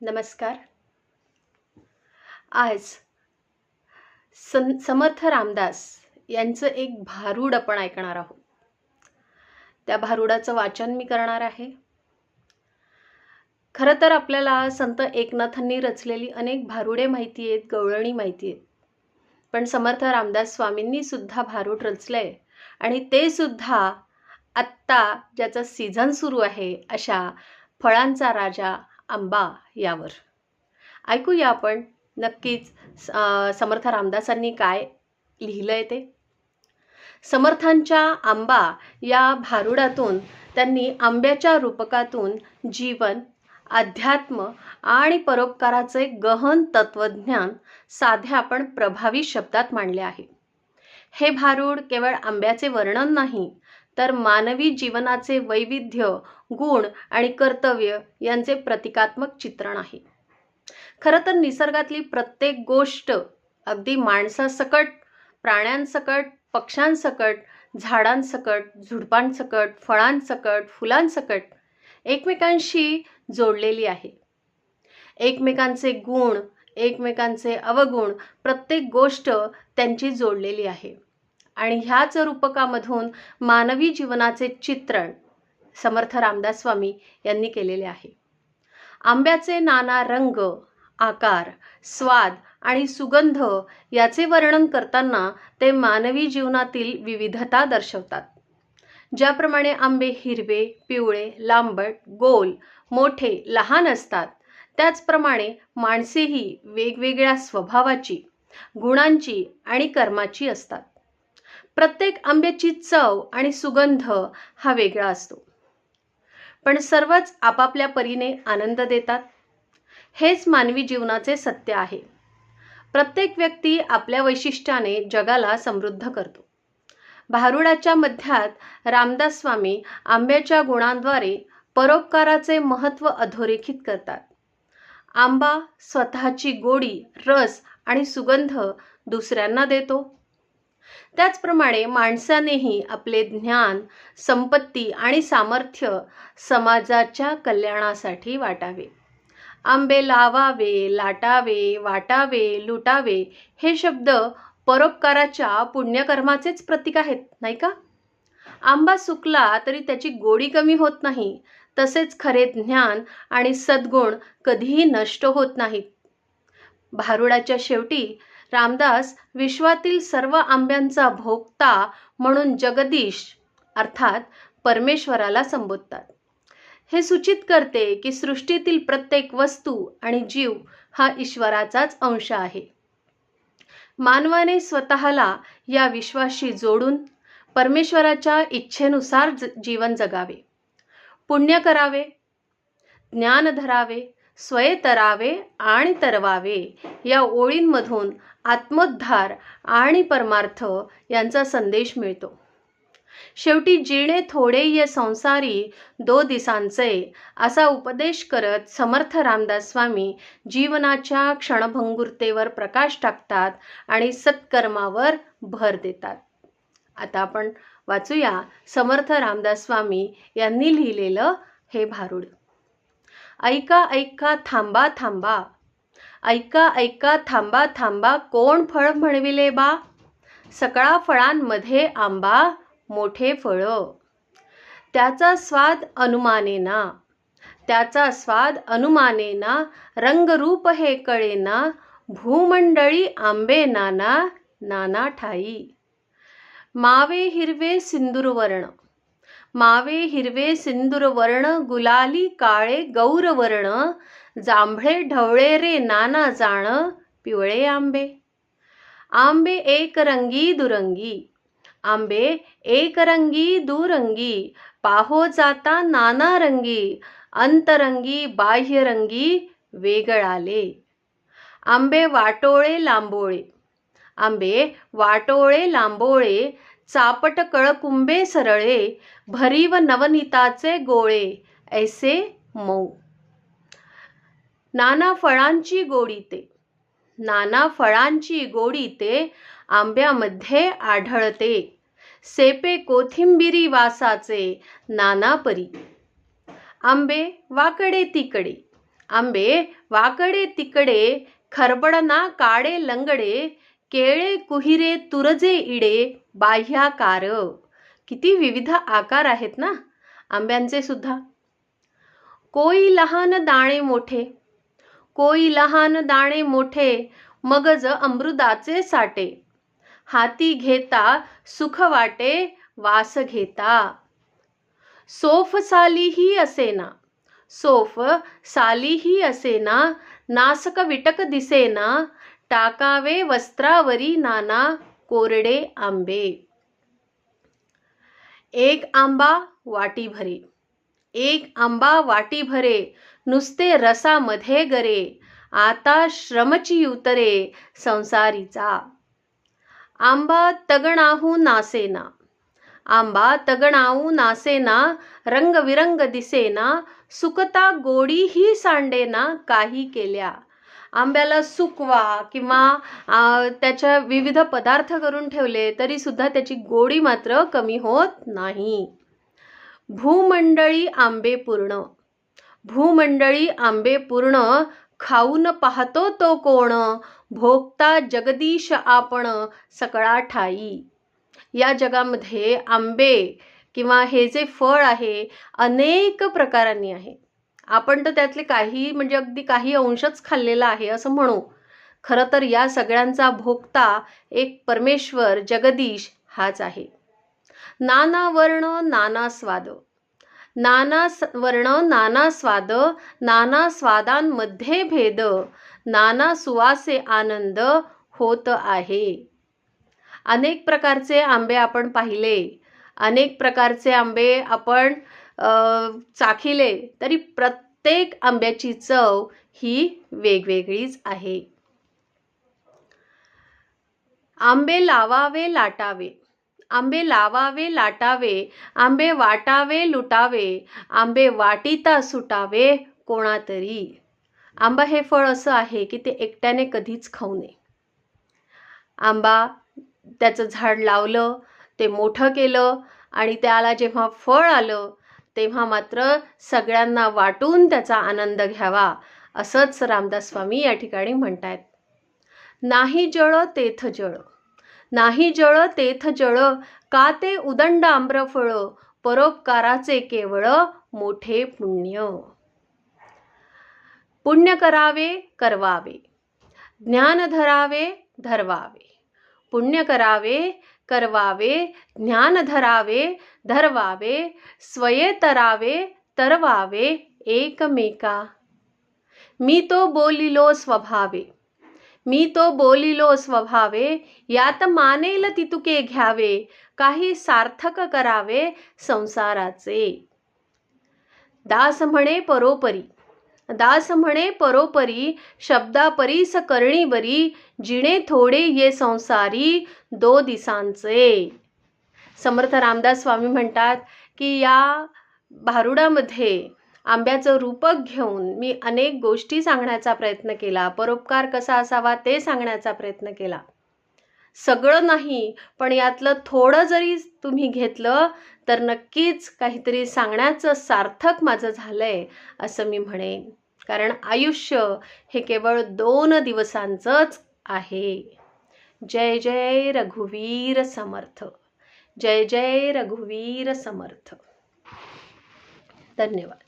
नमस्कार. आज सं समर्थ रामदास यांचं एक भारूड आपण ऐकणार आहोत. त्या भारुडाचं वाचन मी करणार आहे. खरं तर आपल्याला संत एकनाथांनी रचलेली अनेक भारुडे माहिती आहेत गवळणी माहिती आहेत. पण समर्थ रामदास स्वामींनी सुद्धा भारूड रचलंय आणि ते सुद्धा आत्ता ज्याचा सीझन सुरू आहे अशा फळांचा राजा आंबा यावर. ऐकूया आपण नक्कीच समर्थ रामदासांनी काय लिहिलंय ते. समर्थांच्या आंबा या भारुडातून त्यांनी आंब्याच्या रूपकातून जीवन अध्यात्म आणि परोपकाराचे गहन तत्वज्ञान साध्या पण प्रभावी शब्दात मांडले आहे. हे भारूड केवळ आंब्याचे वर्णन नाही तर मानवी जीवनाचे वैविध्य गुण आणि कर्तव्य यांचे प्रतिकात्मक चित्रण आहे. खरं तर निसर्गातली प्रत्येक गोष्ट अगदी माणसासकट प्राण्यांसकट पक्ष्यांसकट झाडांसकट झुडपांसकट फळांसकट फुलांसकट एकमेकांशी जोडलेली आहे. एकमेकांचे गुण एकमेकांचे अवगुण प्रत्येक गोष्ट त्यांची जोडलेली आहे. आणि ह्याच रूपकामधून मानवी जीवनाचे चित्रण समर्थ रामदास स्वामी यांनी केलेले आहे. आंब्याचे नाना रंग आकार स्वाद आणि सुगंध याचे वर्णन करताना ते मानवी जीवनातील विविधता दर्शवतात. ज्याप्रमाणे आंबे हिरवे पिवळे लांबट गोल मोठे लहान असतात त्याचप्रमाणे माणसेही वेगवेगळ्या स्वभावाची गुणांची आणि कर्माची असतात. प्रत्येक आंब्याची चव आणि सुगंध हा वेगळा असतो. पण सर्वच आपापल्या परीने आनंद देतात. हेच मानवी जीवनाचे सत्य आहे. प्रत्येक व्यक्ती आपल्या वैशिष्ट्याने जगाला समृद्ध करतो. भारुडाच्या मध्यात रामदास स्वामी आंब्याच्या गुणांद्वारे परोपकाराचे महत्त्व अधोरेखित करतात. आंबा स्वतःची गोडी रस आणि सुगंध दुसऱ्यांना देतो. त्याचप्रमाणे माणसानेही आपले ज्ञान संपत्ती आणि सामर्थ्य समाजाच्या कल्याणासाठी वाटावे. आंबे लावावे लाटावे वाटावे लुटावे हे शब्द परोपकाराच्या पुण्यकर्माचेच प्रतीक आहेत नाही का? आंबा सुकला तरी त्याची गोडी कमी होत नाही तसेच खरे ज्ञान आणि सद्गुण कधीही नष्ट होत नाहीत. भारुडाच्या शेवटी रामदास विश्वातील सर्व आंब्यांचा भोगता म्हणून जगदीश अर्थात परमेश्वराला संबोधतात. हे सूचित करते की सृष्टीतील प्रत्येक वस्तू आणि जीव हा ईश्वराचाच अंश आहे. मानवाने स्वतःला या विश्वाशी जोडून परमेश्वराच्या इच्छेनुसार ज- जीवन जगावे. पुण्य करावे ज्ञान धरावे स्वय तरावे आणि तरवावे या ओळींमधून आत्मोद्धार आणि परमार्थ यांचा संदेश मिळतो. शेवटी जिणे थोडे ये संसारी दो दिसांचे असा उपदेश करत समर्थ रामदास स्वामी जीवनाच्या क्षणभंगुरतेवर प्रकाश टाकतात आणि सत्कर्मावर भर देतात. आता आपण वाचूया समर्थ रामदास स्वामी यांनी लिहिलेलं हे भारूड. ऐका ऐका थांबा थांबा. ऐका ऐका थांबा थांबा कोण फळ म्हणविले बा? सकळा फळांमध्ये आंबा मोठे फळ. त्याचा स्वाद अनुमानेना. त्याचा स्वाद अनुमानेना रंगरूप हे कळेना भूमंडळी आंबे नाना नाना ठाई. मावे हिरवे सिंदूरवर्ण. मावे हिरवे सिंदूरवर्ण गुलाली काळे गौरवर्ण जांभळे ढवळे रे नाना जाण पिवळे आंबे. आंबे एक रंगी दुरंगी. आंबे एक रंगी दुरंगी. पाहो जाता नाना रंगी. अंतरंगी बाह्यरंगी वेगळाले. आंबे वाटोळे लांबोळे. आंबे वाटोळे लांबोळे. चापट कळकुंबे सरळे भरीव नवनीताचे गोळे ऐसे मऊ. नाना फळांची गोडी ते. नाना फळांची गोडी ते आंब्यामध्ये आढळते. सेपे कोथिंबिरी वासाचे नाना परी. आंबे वाकडे तिकडे. आंबे वाकडे तिकडे खरबडना काडे लंगडे केळे कुहिरे तुरजे इडे बाह्याकार. किती विविध आकार आहेत ना आंब्यांचे सुद्धा. कोई लहान दाणे मोठे कोई लहान दाणे मोठे मगज अमृताचे साठे. हाती घेता सुख वाटे वास घेता. सोफ सालीही असेना सोफ सालीही असेना नासक विटक दिसेना टाकावे वस्त्रावरी नाना कोरडे आंबे. एक आंबा वाटी भरे एक आंबा वाटी भरे नुसते रसामध्ये गरे. आता श्रमची उतरे संसारीचा. आंबा तगणाहू नासेना. आंबा तगणाहू नासेना रंगविरंग दिसेना. सुकता गोडीही सांडेना काही केल्या. आंब्याला सुकवा किंवा त्याच्या विविध पदार्थ करून ठेवले तरी सुद्धा त्याची गोडी मात्र कमी होत नाही. भूमंडळी आंबे पूर्ण. भूमंडळी आंबे पूर्ण खाऊन पाहतो तो कोण? भोगता जगदीश आपण सकळा ठाई. या जगामध्ये आंबे किंवा हे जे फळ आहे अनेक प्रकारांनी आहे. आपण तर त्यातले काही म्हणजे अगदी काही अंशच खाल्लेला आहे असं म्हणू. खरं तर या सगळ्यांचा भोगता एक परमेश्वर जगदीश हाच आहे. नाना वर्ण नाना स्वाद. नाना वर्ण नाना स्वाद नाना स्वादांमध्ये भेद नाना सुवासे आनंद होत आहे. अनेक प्रकारचे आंबे आपण पाहिले. अनेक प्रकारचे आंबे आपण चाखिले तरी प्रत्येक आंब्याची चव ही वेगवेगळीच आहे. आंबे लावावे लाटावे. आंबे लावावे लाटावे. आंबे वाटावे लुटावे. आंबे वाटिता सुटावे कोणातरी. आंबा हे फळ असं आहे की ते एकट्याने कधीच खाऊ नये. आंबा त्याचं झाड लावलं ते मोठं केलं आणि त्याला जेव्हा फळ आलं तेव्हा मात्र सगळ्यांना वाटून त्याचा आनंद घ्यावा असंच रामदास स्वामी या ठिकाणी म्हणतायत. नाही जळ तेथ जळ. नाही जळ तेथ जळ. का ते उदंड आम्रफळ? परोपकाराचे केवळ मोठे पुण्य. पुण्य करावे करवावे. ज्ञान धरावे धरवावे. पुण्य करावे करवावे ज्ञान धरावे धरवावे स्वये तरावे तरवावे एकमेका. मी तो बोलिलो स्वभावे. मी तो बोलिलो स्वभावे यात मानेल तितुके घ्यावे काही सार्थक करावे संसाराचे. दास म्हणे परोपरी. दास म्हणे परोपरी शब्दापरीस करणी बरी जिणे थोडे ये संसारी दो दिसांचे. समर्थ रामदास स्वामी म्हणतात की या भारुडामध्ये आंब्याचं रूपक घेऊन मी अनेक गोष्टी सांगण्याचा प्रयत्न केला. परोपकार कसा असावा ते सांगण्याचा प्रयत्न केला. सगळं नाही पण यातलं थोडं जरी तुम्ही घेतलं तर नक्कीच काहीतरी सांगण्याचं सार्थक माझं झालं आहे असं मी म्हणेन. कारण आयुष्य हे केवळ दोन दिवसांचंच आहे. जय जय रघुवीर समर्थ. जय जय रघुवीर समर्थ. धन्यवाद.